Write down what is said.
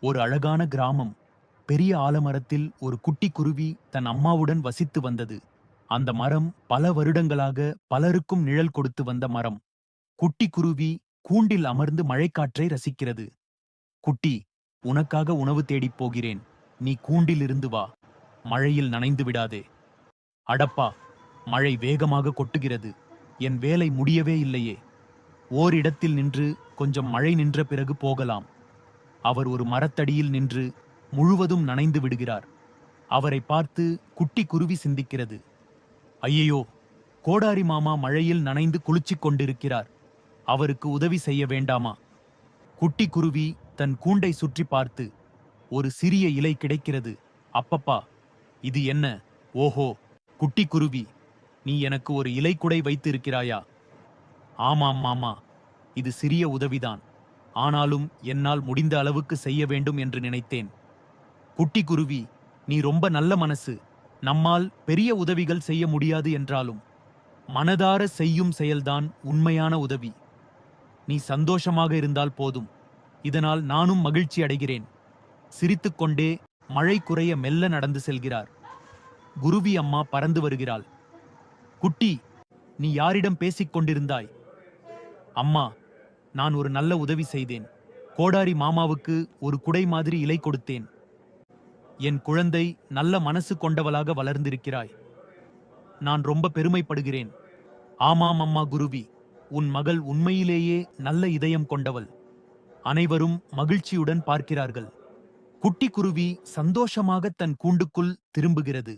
ஒரு அழகான கிராமம். பெரிய ஆலமரத்தில் ஒரு குட்டி குருவி தன் அம்மாவுடன் வசித்து வந்தது. அந்த மரம் பல வருடங்களாக பலருக்கும் நிழல் கொடுத்து வந்த மரம். குட்டி குருவி கூண்டில் அமர்ந்து மழைக்காற்றை ரசிக்கிறது. குட்டி உனக்காக உணவு தேடிப் போகிறேன். நீ கூண்டில் இருந்து வா. மழையில் நனைந்து விடாதே. அடப்பா மழை வேகமாக கொட்டுகிறது. என் வேலை முடியவே இல்லையே. ஓரிடத்தில் நின்று கொஞ்சம் மழை நின்ற பிறகு போகலாம். அவர் ஒரு மரத்தடியில் நின்று முழுவதும் நனைந்து விடுகிறார். அவரை பார்த்து குட்டி குருவி சிந்திக்கிறது. ஐயையோ கோடாரி மாமா மழையில் நனைந்து குளிச்சிக் கொண்டிருக்கிறார். அவருக்கு உதவி செய்ய வேண்டாமா? குட்டி குருவி தன் கூண்டை சுற்றி பார்த்து ஒரு சிறிய இலை கிடைக்கிறது. அப்பப்பா இது என்ன? ஓஹோ குட்டி குருவி நீ எனக்கு ஒரு இலை குடை வைத்திருக்கிறாயா? ஆமாம் மாமா இது சிறிய உதவிதான். ஆனாலும் என்னால் முடிந்த அளவுக்கு செய்ய வேண்டும் என்று நினைத்தேன். குட்டி குருவி நீ ரொம்ப நல்ல மனசு. நம்மால் பெரிய உதவிகள் செய்ய முடியாது என்றாலும் மனதார செய்யும் செயல்தான் உண்மையான உதவி. நீ சந்தோஷமாக இருந்தால் போதும். இதனால் நானும் மகிழ்ச்சி அடைகிறேன். சிரித்துக்கொண்டே மழை குறைய மெல்ல நடந்து செல்கிறார். குருவி அம்மா பறந்து வருகிறாள். குட்டி நீ யாரிடம் பேசிக் கொண்டிருந்தாய்? அம்மா நான் ஒரு நல்ல உதவி செய்தேன். கோடாரி மாமாவுக்கு ஒரு குடை மாதிரி இலை கொடுத்தேன். என் குழந்தை நல்ல மனசு கொண்டவளாக வளர்ந்திருக்கிறாய். நான் ரொம்ப பெருமைப்படுகிறேன். ஆமாம் அம்மா குருவி உன் மகள் உண்மையிலேயே நல்ல இதயம் கொண்டவள். அனைவரும் மகிழ்ச்சியுடன் பார்க்கிறார்கள். குட்டி குருவி சந்தோஷமாக தன் கூண்டுக்குள் திரும்புகிறது.